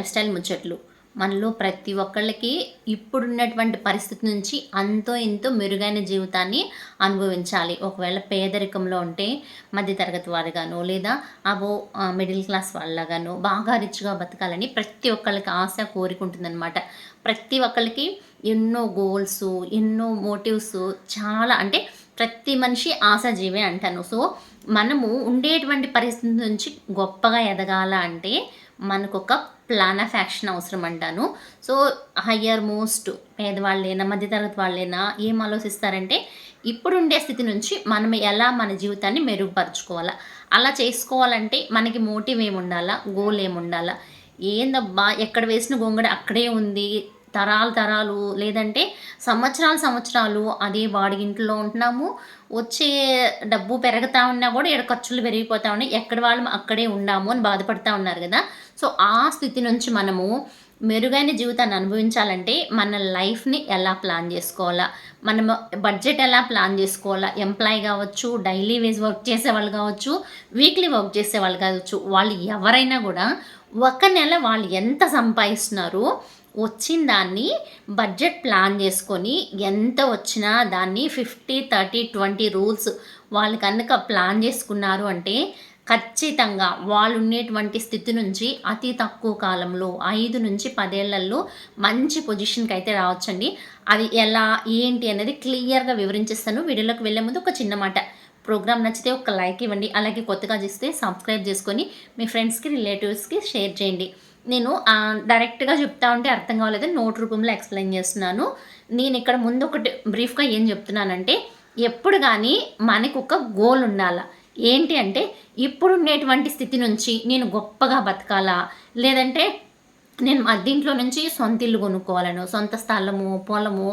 Life style ముచ్చట్లు. మనలో ప్రతి ఒక్కళ్ళకి ఇప్పుడున్నటువంటి పరిస్థితి నుంచి అంతో ఎంతో మెరుగైన జీవితాన్ని అనుభవించాలి. ఒకవేళ పేదరికంలో ఉంటే మధ్యతరగతి వారిగాను లేదా అబో మిడిల్ క్లాస్ వాళ్ళగాను బాగా రిచ్గా బతకాలని ప్రతి ఒక్కళ్ళకి ఆశ కోరుకుంటుందన్నమాట ప్రతి ఒక్కళ్ళకి ఎన్నో గోల్స్ ఎన్నో మోటివ్స్ చాలా అంటే ప్రతి మనిషి ఆశాజీవే అంటాను. సో మనము ఉండేటువంటి పరిస్థితి నుంచి గొప్పగా ఎదగాల అంటే మనకు ఒక ప్లాన్ ఆఫ్ యాక్షన్ అవసరం అంటాను సో హయ్యర్ మోస్ట్ పేదవాళ్ళైనా మధ్యతరగతి వాళ్ళైనా ఏం ఆలోచిస్తారంటే ఇప్పుడుండే స్థితి నుంచి మనం ఎలా మన జీవితాన్ని మెరుగుపరుచుకోవాలా? అలా చేసుకోవాలంటే మనకి మోటివ్ ఏమి ఉండాలా గోల్ ఏమి ఉండాలా ఏందబ్బా? ఎక్కడ వేసిన గొంగడ అక్కడే ఉంది. తరాలు తరాలు లేదంటే సంవత్సరాలు సంవత్సరాలు అదే బాడిగింట్లో ఉంటున్నాము. వచ్చే డబ్బు పెరుగుతూ ఉన్నా కూడా ఇక్కడ ఖర్చులు పెరిగిపోతూ ఉన్నాయి. ఎక్కడ వాళ్ళు అక్కడే ఉన్నాము అని బాధపడుతూ ఉన్నారు కదా. సో ఆ స్థితి నుంచి మనము మెరుగైన జీవితాన్ని అనుభవించాలంటే మన లైఫ్ని ఎలా ప్లాన్ చేసుకోవాలా? మనం బడ్జెట్ ఎలా ప్లాన్ చేసుకోవాలా? ఎంప్లాయ్ కావచ్చు డైలీ వేజ్ వర్క్ చేసే వాళ్ళు కావచ్చు వీక్లీ వర్క్ చేసే వాళ్ళు కావచ్చు వాళ్ళు ఎవరైనా కూడా ఒక నెల వాళ్ళు ఎంత సంపాదిస్తున్నారు వచ్చిన దాన్ని బడ్జెట్ ప్లాన్ చేసుకొని ఎంత వచ్చినా దాన్ని ఫిఫ్టీ థర్టీ ట్వంటీ రూల్స్ వాళ్ళు కనుక ప్లాన్ చేసుకున్నారు అంటే ఖచ్చితంగా వాళ్ళు ఉండేటువంటి స్థితి నుంచి అతి తక్కువ కాలంలో ఐదు నుంచి పదేళ్ళలో మంచి పొజిషన్కి అయితే రావచ్చండి. అది ఎలా ఏంటి అనేది క్లియర్గా వివరించేస్తాను. వీడియోలోకి వెళ్ళే ముందు ఒక చిన్న మాట. ప్రోగ్రామ్ నచ్చితే ఒక లైక్ ఇవ్వండి. అలాగే కొత్తగా చేస్తే సబ్స్క్రైబ్ చేసుకొని మీ ఫ్రెండ్స్కి రిలేటివ్స్కి షేర్ చేయండి. నేను డైరెక్ట్గా చెప్తా ఉంటే అర్థం కావాలని నోట్ రూపంలో ఎక్స్ప్లెయిన్ చేస్తున్నాను. నేను ఇక్కడ ముందు ఒకటి బ్రీఫ్గా ఏం చెప్తున్నానంటే ఎప్పుడు కానీ మనకు ఒక గోల్ ఉండాలా. ఏంటి అంటే ఇప్పుడు ఉండేటువంటి స్థితి నుంచి నేను గొప్పగా బతకాలా? లేదంటే నేను అద్దీంట్లో నుంచి సొంత ఇల్లు కొనుక్కోవాలను సొంత స్థలము పొలము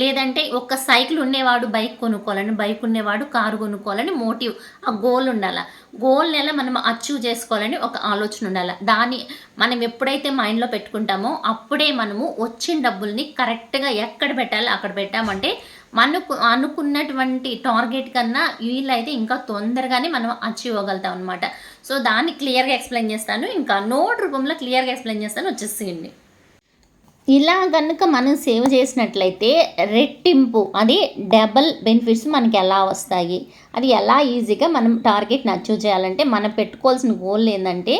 లేదంటే ఒక సైకిల్ ఉండేవాడు బైక్ కొనుక్కోవాలని బైక్ ఉండేవాడు కారు కొనుక్కోవాలని మోటివ్ ఆ గోల్ ఉండాలి. గోల్ నెల మనం అచీవ్ చేసుకోవాలని ఒక ఆలోచన ఉండాలి. దాన్ని మనం ఎప్పుడైతే మైండ్లో పెట్టుకుంటామో అప్పుడే మనము వచ్చిన డబ్బుల్ని కరెక్ట్గా ఎక్కడ పెట్టాలి అక్కడ పెట్టామంటే మనకు అనుకున్నటువంటి టార్గెట్ కన్నా వీళ్ళైతే ఇంకా తొందరగానే మనం అచీవ్ అవ్వగలుగుతాం అనమాట సో దాన్ని క్లియర్గా ఎక్స్ప్లెయిన్ చేస్తాను. ఇంకా నోట్ రూపంలో క్లియర్గా ఎక్స్ప్లెయిన్ చేస్తాను. వచ్చేసేయండి. ఇలా కనుక మనం సేవ్ చేసినట్లయితే రెట్టింపు అది డబల్ బెనిఫిట్స్ మనకి ఎలా వస్తాయి? అది ఎలా ఈజీగా మనం టార్గెట్ని అచీవ్ చేయాలంటే మనం పెట్టుకోవాల్సిన గోల్ ఏంటంటే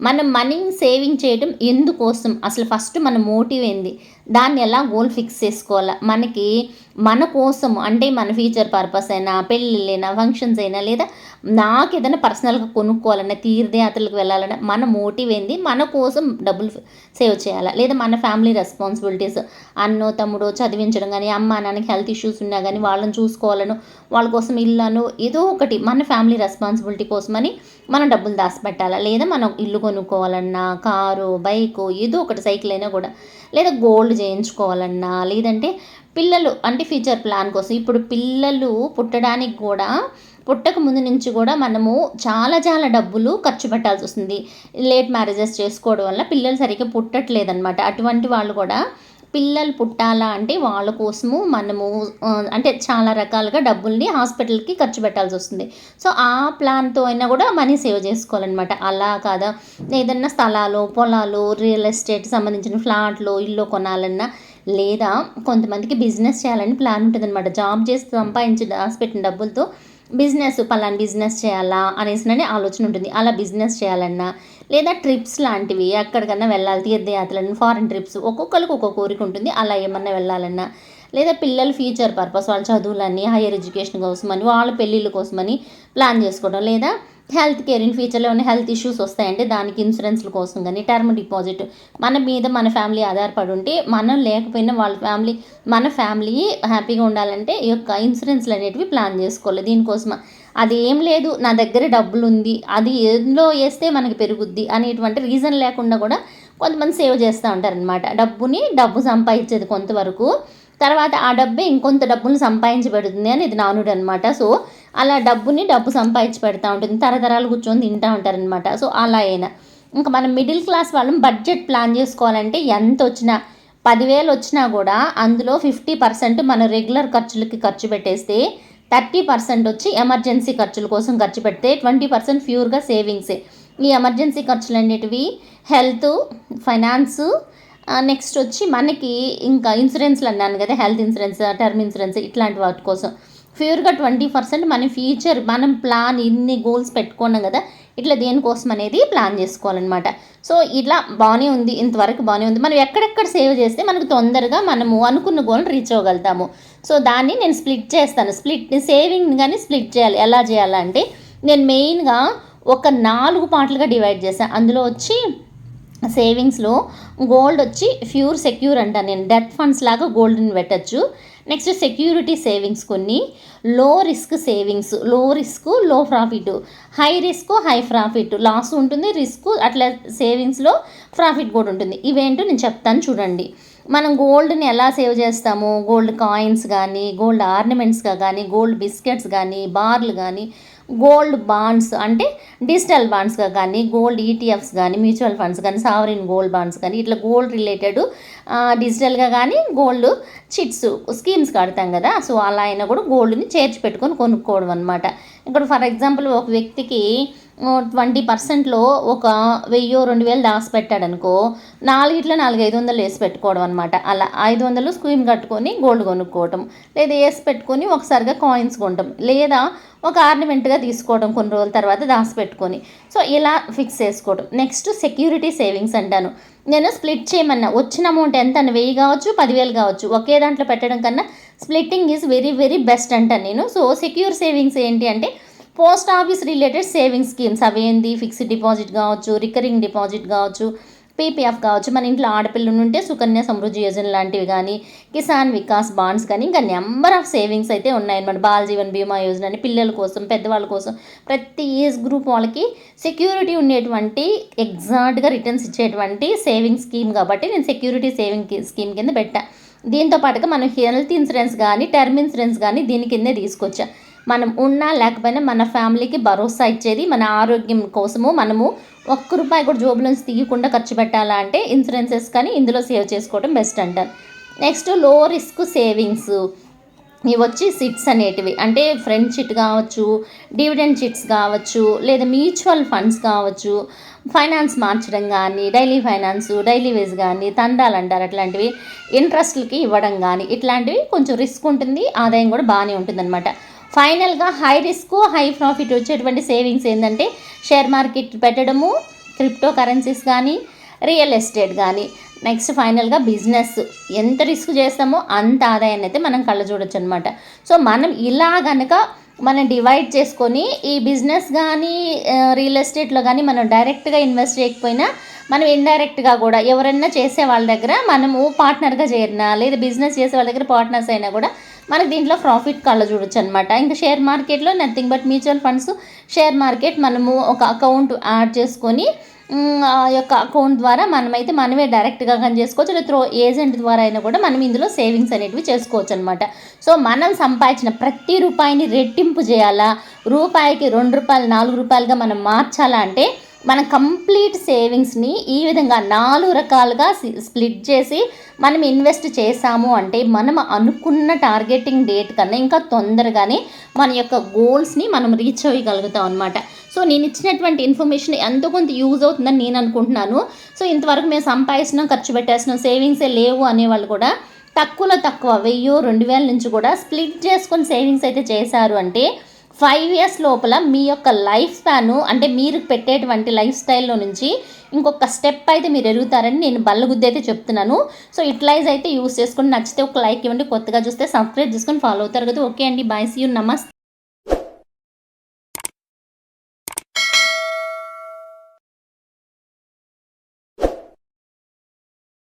మనం మనీ సేవింగ్ చేయడం ఎందుకోసం? అసలు ఫస్ట్ మన మోటివ్ ఏంది? దాన్ని ఎలా గోల్ ఫిక్స్ చేసుకోవాలా? మనకి మన కోసం అంటే మన ఫ్యూచర్ పర్పస్ అయినా పెళ్ళిళ్ళైనా ఫంక్షన్స్ అయినా లేదా నాకు ఏదైనా పర్సనల్గా కొనుక్కోవాలన్నా తీర్థయాత్రలకు వెళ్ళాలన్నా మన మోటివ్ ఏంది? మన కోసం డబ్బులు సేవ్ చేయాలా? లేదా మన ఫ్యామిలీ రెస్పాన్సిబిలిటీస్ అన్నో తమ్ముడో చదివించడం కానీ అమ్మ నాన్నకి హెల్త్ ఇష్యూస్ ఉన్నా కానీ వాళ్ళని చూసుకోవాలను వాళ్ళ కోసం ఇల్లను ఏదో ఒకటి మన ఫ్యామిలీ రెస్పాన్సిబిలిటీ కోసమని మనం డబ్బులు దాచిపెట్టాలా? లేదా మనం ఇల్లు కొనుక్కోవాలన్నా కారు బైకు ఏదో ఒకటి సైకిల్ అయినా కూడా లేదా గోల్డ్ చేయించుకోవాలన్నా లేదంటే పిల్లలు అంటే ఫ్యూచర్ ప్లాన్ కోసం. ఇప్పుడు పిల్లలు పుట్టడానికి కూడా పుట్టక ముందు నుంచి కూడా మనము చాలా చాలా డబ్బులు ఖర్చు పెట్టాల్సి వస్తుంది. లేట్ మ్యారేజెస్ చేసుకోవడం వల్ల పిల్లలు సరిగ్గా పుట్టట్లేదన్నమాట. అటువంటి వాళ్ళు కూడా పిల్లలు పుట్టాలా అంటే వాళ్ళ కోసము మనము అంటే చాలా రకాలుగా డబ్బుల్ని హాస్పిటల్కి ఖర్చు పెట్టాల్సి వస్తుంది. సో ఆ ప్లాన్తో అయినా కూడా మనీ సేవ్ చేసుకోవాలన్నమాట. అలా కాదా? ఏదన్నా స్థలాలు పొలాలు రియల్ ఎస్టేట్ సంబంధించిన ఫ్లాట్లు ఇల్లు కొనాలన్నా లేదా కొంతమందికి బిజినెస్ చేయాలని ప్లాన్ ఉంటుంది అనమాట జాబ్ చేసి సంపాదించి దాచిపెట్టిన డబ్బులతో బిజినెస్ పలానా బిజినెస్ చేయాలా అనేసిననే ఆలోచన ఉంటుంది. అలా బిజినెస్ చేయాలన్నా లేదా ట్రిప్స్ లాంటివి ఎక్కడికన్నా వెళ్ళాలి తీర్థయాత్రలను ఫారెన్ ట్రిప్స్ ఒక్కొక్కరికి ఒక్కొక్క కోరిక ఉంటుంది. అలా ఏమన్నా వెళ్ళాలన్నా లేదా పిల్లల ఫ్యూచర్ పర్పస్ వాళ్ళ చదువులని హైయర్ ఎడ్యుకేషన్ కోసమని వాళ్ళ పెళ్ళిళ్ళ కోసమని ప్లాన్ చేసుకోవడం లేదా హెల్త్ కేర్ ఇన్ ఫ్యూచర్లో ఉన్న హెల్త్ ఇష్యూస్ వస్తాయంటే దానికి ఇన్సూరెన్స్ల కోసం కానీ టర్మ్ డిపాజిట్. మన మీద మన ఫ్యామిలీ ఆధారపడి ఉంటే మనం లేకపోయినా వాళ్ళ ఫ్యామిలీ మన ఫ్యామిలీ హ్యాపీగా ఉండాలంటే ఈ యొక్క ఇన్సూరెన్స్లు అనేటివి ప్లాన్ చేసుకోవాలి. దీనికోసం అది ఏం లేదు నా దగ్గర డబ్బులు ఉంది అది ఎందులో వేస్తే మనకి పెరుగుద్ది అనేటువంటి రీజన్ లేకుండా కూడా కొంతమంది సేవ్ చేస్తూ ఉంటారనమాట డబ్బుని డబ్బు సంపాదించేది కొంతవరకు తర్వాత ఆ డబ్బే ఇంకొంత డబ్బును సంపాదించి పెడుతుంది అని ఇది నానుడు అనమాట సో అలా డబ్బుని డబ్బు సంపాదించి పెడతా ఉంటుంది. తరతరాలు కూర్చొని తింటూ ఉంటారనమాట సో అలా అయినా. ఇంకా మనం మిడిల్ క్లాస్ వాళ్ళం బడ్జెట్ ప్లాన్ చేసుకోవాలంటే ఎంత వచ్చినా పదివేలు వచ్చినా కూడా అందులో ఫిఫ్టీ పర్సెంట్ మన రెగ్యులర్ ఖర్చులకి ఖర్చు పెట్టేస్తే థర్టీ పర్సెంట్ వచ్చి ఎమర్జెన్సీ ఖర్చుల కోసం ఖర్చు పెడితే ట్వంటీ పర్సెంట్ ప్యూర్గా సేవింగ్సే. ఈ ఎమర్జెన్సీ ఖర్చులు అనేటివి హెల్త్ ఫైనాన్స్ నెక్స్ట్ వచ్చి మనకి ఇంకా ఇన్సూరెన్స్లు అన్నాను కదా హెల్త్ ఇన్సూరెన్స్ టర్మ్ ఇన్సూరెన్స్ ఇట్లాంటి వాటి కోసం. ప్యూర్గా ట్వంటీ పర్సెంట్ మన ఫ్యూచర్ మనం ప్లాన్ ఇన్ని గోల్స్ పెట్టుకున్నాం కదా ఇట్లా దేనికోసం అనేది ప్లాన్ చేసుకోవాలన్నమాట. సో ఇట్లా బాగానే ఉంది ఇంతవరకు బాగానే ఉంది. మనం ఎక్కడెక్కడ సేవ్ చేస్తే మనకు తొందరగా మనము అనుకున్న గోల్ని రీచ్ అవ్వగలుగుతాము. సో దాన్ని నేను స్ప్లిట్ చేస్తాను. స్ప్లిట్ సేవింగ్ కానీ స్ప్లిట్ చేయాలి. ఎలా చేయాలంటే నేను మెయిన్గా ఒక నాలుగు పార్ట్లుగా డివైడ్ చేశాను అందులో వచ్చి సేవింగ్స్లో గోల్డ్ వచ్చి ప్యూర్ సెక్యూర్ అంట నేను. డెత్ ఫండ్స్ లాగా గోల్డ్ని పెట్టచ్చు. నెక్స్ట్ సెక్యూరిటీ సేవింగ్స్ కొన్ని. లో risk savings. Low risk low profit. High risk high profit. Loss ఉంటుంది రిస్క్ అట్లా సేవింగ్స్లో ప్రాఫిట్ కూడా ఉంటుంది. ఇవేంటో నేను చెప్తాను చూడండి. మనం గోల్డ్ని ఎలా సేవ్ చేస్తాము? గోల్డ్ కాయిన్స్ కానీ గోల్డ్ ఆర్నమెంట్స్గా కానీ గోల్డ్ బిస్కెట్స్ కానీ బార్లు కానీ గోల్డ్ బాండ్స్ అంటే డిజిటల్ బాండ్స్గా కానీ గోల్డ్ ఈటీఎఫ్స్ కానీ మ్యూచువల్ ఫండ్స్ కానీ సావరిన్ గోల్డ్ బాండ్స్ కానీ ఇట్లా గోల్డ్ రిలేటెడ్ డిజిటల్గా కానీ గోల్డ్ చిట్స్ స్కీమ్స్ కడతాం కదా. సో అలా అయినా కూడా గోల్డ్ని చేర్చి పెట్టుకొని కొనుక్కోవడం అనమాట ఇక్కడ ఫర్ ఎగ్జాంపుల్ ఒక వ్యక్తికి ట్వంటీ పర్సెంట్లో ఒక వెయ్యో రెండు వేలు దాచి పెట్టాడు అనుకో నాలుగిట్లో నాలుగు ఐదు వందలు వేసి పెట్టుకోవడం అనమాట అలా ఐదు వందలు స్క్రీన్ కట్టుకొని గోల్డ్ కొనుక్కోవటం లేదా వేసి పెట్టుకొని ఒకసారిగా కాయిన్స్ కొనటం లేదా ఒక ఆర్నమెంట్గా తీసుకోవడం కొన్ని రోజుల తర్వాత దాచి పెట్టుకొని సో ఇలా ఫిక్స్ చేసుకోవడం నెక్స్ట్ సెక్యూరిటీ సేవింగ్స్ అంటాను. నేను స్ప్లిట్ చేయమన్నా వచ్చిన అమౌంట్ ఎంత అని వెయ్యి కావచ్చు పదివేలు కావచ్చు ఒకే దాంట్లో పెట్టడం కన్నా splitting is very very best అంటాను నేను. సో సెక్యూర్ సేవింగ్స్ ఏంటి అంటే post office related saving schemes. అవేంది fixed deposit కావచ్చు రికరింగ్ డిపాజిట్ కావచ్చు పీపీఎఫ్ కావచ్చు. మన ఇంట్లో ఆడపిల్లలు ఉంటే సుకన్య సమృద్ధి యోజన లాంటివి కానీ కిసాన్ వికాస్ బాండ్స్ కానీ ఇంకా నెంబర్ ఆఫ్ సేవింగ్స్ అయితే ఉన్నాయన్నమాట. బాల జీవన్ బీమా యోజన అని పిల్లల కోసం పెద్దవాళ్ళ కోసం ప్రతి ఏజ్ గ్రూప్ వాళ్ళకి సెక్యూరిటీ ఉండేటువంటి ఎగ్జాక్ట్గా రిటర్న్స్ ఇచ్చేటువంటి సేవింగ్ స్కీమ్ కాబట్టి నేను సెక్యూరిటీ సేవింగ్ స్కీమ్ కింద పెట్టా. దీంతో పాటుగా మనం హెల్త్ ఇన్సూరెన్స్ కానీ టర్మ్ ఇన్సూరెన్స్ కానీ దీని కిందే తీసుకొచ్చా. మనం ఉన్నా లేకపోయినా మన ఫ్యామిలీకి భరోసా ఇచ్చేది మన ఆరోగ్యం కోసము మనము ఒక్క రూపాయి కూడా జోబులోంచి తీయకుండా ఖర్చు పెట్టాలా అంటే ఇన్సూరెన్సెస్ కానీ ఇందులో సేవ్ చేసుకోవడం బెస్ట్ అంటారు. నెక్స్ట్లో రిస్క్ సేవింగ్స్. ఇవి వచ్చి సిట్స్ అనేటివి. అంటే ఫ్రెండ్ చిట్ కావచ్చు డివిడెండ్ చిట్స్ కావచ్చు లేదా మ్యూచువల్ ఫండ్స్ కావచ్చు. ఫైనాన్స్ మార్చడం కానీ డైలీ ఫైనాన్స్ డైలీ వేజ్ కానీ తండాలు అంటారు అట్లాంటివి. ఇంట్రెస్ట్లకి ఇవ్వడం కానీ ఇట్లాంటివి కొంచెం రిస్క్ ఉంటుంది ఆదాయం కూడా బాగానే ఉంటుంది అనమాట ఫైనల్గా హై రిస్క్ హై ప్రాఫిట్ వచ్చేటువంటి సేవింగ్స్ ఏంటంటే షేర్ మార్కెట్ పెట్టడము క్రిప్టో కరెన్సీస్ కానీ రియల్ ఎస్టేట్ కానీ. నెక్స్ట్ ఫైనల్గా బిజినెస్. ఎంత రిస్క్ చేస్తామో అంత ఆదాయాన్ని అయితే మనం కళ్ళ చూడొచ్చు అనమాట సో మనం ఇలా కనుక మనం డివైడ్ చేసుకొని ఈ బిజినెస్ కానీ రియల్ ఎస్టేట్లో కానీ మనం డైరెక్ట్గా ఇన్వెస్ట్ చేయకపోయినా మనం ఇండైరెక్ట్గా కూడా ఎవరైనా చేసే వాళ్ళ దగ్గర మనము పార్ట్నర్గా చేరినా లేదా బిజినెస్ చేసే వాళ్ళ దగ్గర పార్ట్నర్స్ అయినా కూడా మనకి దీంట్లో ప్రాఫిట్ కళ్ళ చూడొచ్చు అనమాట ఇంకా షేర్ మార్కెట్లో nothing but mutual funds share market మనము ఒక అకౌంట్ యాడ్ చేసుకొని ఆ యొక్క అకౌంట్ ద్వారా మనమైతే మనమే డైరెక్ట్గా కానీ చేసుకోవచ్చు. లేదా త్రో ఏజెంట్ ద్వారా అయినా కూడా మనం ఇందులో సేవింగ్స్ అనేటివి చేసుకోవచ్చు అనమాట సో మనం సంపాదించిన ప్రతి రూపాయిని రెట్టింపు చేయాలా? రూపాయికి రెండు రూపాయలు నాలుగు రూపాయలుగా మనం మార్చాలా అంటే మన కంప్లీట్ సేవింగ్స్ని ఈ విధంగా నాలుగు రకాలుగా స్ప్లిట్ చేసి మనం ఇన్వెస్ట్ చేసాము అంటే మనం అనుకున్న టార్గెటింగ్ డేట్ కన్నా ఇంకా తొందరగానే మన యొక్క గోల్స్ని మనం రీచ్ అవ్వగలుగుతాం అనమాట సో నేను ఇచ్చినటువంటి ఇన్ఫర్మేషన్ ఎంతో కొంత యూజ్ అవుతుందని నేను అనుకుంటున్నాను. సో ఇంతవరకు మేము సంపాదిస్తున్నాం ఖర్చు పెట్టేస్తున్నాం సేవింగ్సే లేవు అనేవాళ్ళు కూడా తక్కువలో తక్కువ వెయ్యో రెండు వేల నుంచి కూడా స్ప్లిట్ చేసుకొని సేవింగ్స్ అయితే చేశారు అంటే ఫైవ్ ఇయర్స్ లోపల మీ యొక్క లైఫ్ స్పాను అంటే మీరు పెట్టేటువంటి లైఫ్ స్టైల్లో నుంచి ఇంకొక స్టెప్ అయితే మీరు ఎరుగుతారని నేను బల్లగుద్ది అయితే చెప్తున్నాను. సో ఇట్లైజ్ అయితే యూస్ చేసుకుని నచ్చితే ఒక లైక్ ఇవ్వండి. కొత్తగా చూస్తే సబ్స్క్రైబ్ చేసుకొని ఫాలో అవుతారు కదా. ఓకే అండి. బాయ్. See you. నమస్తే.